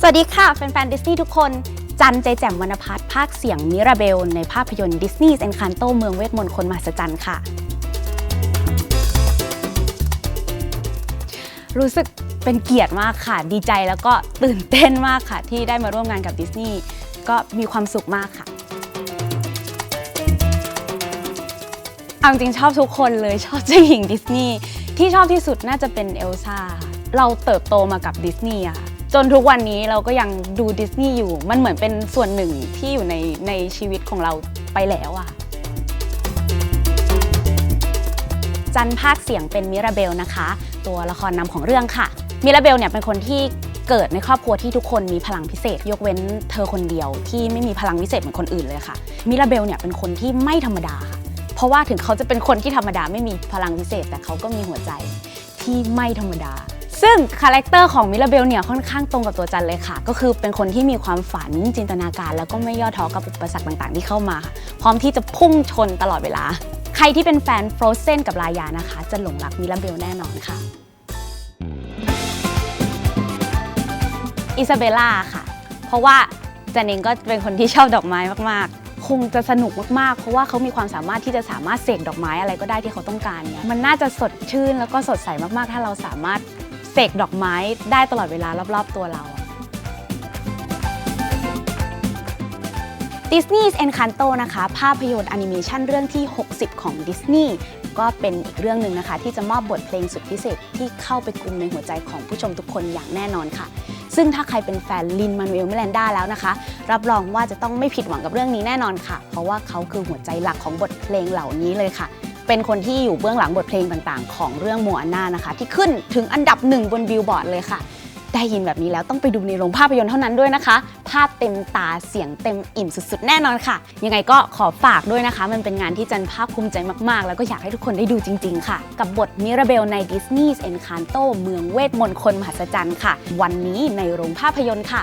สวัสดีค่ะ แฟนๆดิสนีย์ทุกคน จันใจแจ่มวรรณพัฒน์ภาคเสียงมิราเบล ในภาพยนตร์ดิสนีย์เอนคันโตเมืองเวทมนต์คนมหัศจรรย์ค่ะ รู้สึกเป็นเกียรติมากค่ะ ดีใจแล้วก็ตื่นเต้นมากค่ะ ที่ได้มาร่วมงานกับดิสนีย์ก็มีความสุขมากค่ะเอาจริงชอบทุกคนเลยชอบเจ้าหญิงดิสนีย์ที่ชอบที่สุดน่าจะเป็นเอลซ่าเราเติบโตมากับดิสนีย์อะค่ะ จนทุกวันนี้เราก็ยังดูดิสนีย์อยู่ มันเหมือนเป็นส่วนหนึ่งที่อยู่ในในชีวิตของเราไปแล้วอะจันภาคเสียงเป็นมิราเบลนะคะ ตัวละครนำของเรื่องค่ะ มิราเบลเนี่ยเป็นคนที่เกิดในครอบครัวที่ทุกคนมีพลังพิเศษ ยกเว้นเธอคนเดียวที่ไม่มีพลังพิเศษเหมือนคนอื่นเลยค่ะ มิราเบลเนี่ยเป็นคนที่ไม่ธรรมดาค่ะ เพราะว่าถึงเขาจะเป็นคนที่ธรรมดาไม่มีพลังพิเศษ แต่เขาก็มีหัวใจที่ไม่ธรรมดา ซึ่งคาแรคเตอร์ของมิราเบลเนี่ยค่อนข้างตรงกับตัวจันเลยค่ะ ก็คือเป็นคนที่มีความฝันจินตนาการ แล้วก็ไม่ย่อท้อกับอุปสรรคต่างๆ ที่เข้ามาค่ะพร้อมที่จะพุ่งชนตลอดเวลา ใครที่เป็นแฟน Frozen กับลายานะคะ จะหลงรักมิราเบลแน่นอนค่ะอิซาเบลล่าค่ะ เพราะว่าจันเองก็เป็นคนที่ชอบดอกไม้มากๆคงจะสนุกมากๆ เพราะว่าเขามีความสามารถที่จะสามารถเสกดอกไม้อะไรก็ได้ที่เขาต้องการเนี่ย มันน่าจะสดชื่นแล้วก็สดใสมากๆ ถ้าเราสามารถ เสกดอกไม้ได้ตลอดเวลารอบๆตัวเรา Disney's Encanto นะคะ ภาพยนตร์แอนิเมชันเรื่องที่ 60 ของดิสนีย์ก็เป็นอีกเรื่องหนึ่งนะคะ ที่จะมอบบทเพลงสุดพิเศษที่เข้าไปกลุ่มในหัวใจของผู้ชมทุกคนอย่างแน่นอนค่ะ ซึ่งถ้าใครเป็นแฟนลินมานูเอลเมแลนด้าแล้วนะคะ รับรองว่าจะต้องไม่ผิดหวังกับเรื่องนี้แน่นอนค่ะ เพราะว่าเขาคือหัวใจหลักของบทเพลงเหล่านี้เลยค่ะ เป็นคนที่อยู่เบื้องหลังบทเพลงต่างๆ ของเรื่องโมอาน่านะคะ ที่ขึ้นถึงอันดับหนึ่งบนบิลบอร์ดเลยค่ะ ได้ยินแบบนี้แล้วต้องไปดูในโรงภาพยนตร์เท่านั้นด้วยนะคะ ภาพเต็มตาเสียงเต็มอิ่มสุดๆ แน่นอนค่ะ ยังไงก็ขอฝากด้วยนะคะ มันเป็นงานที่จันภาคภูมิใจมากๆ แล้วก็อยากให้ทุกคนได้ดูจริง ๆ ค่ะ กับบทมิราเบลใน Disney's Encanto เมืองเวทมนต์คนมหัศจรรย์ค่ะ วันนี้ในโรงภาพยนตร์ค่ะ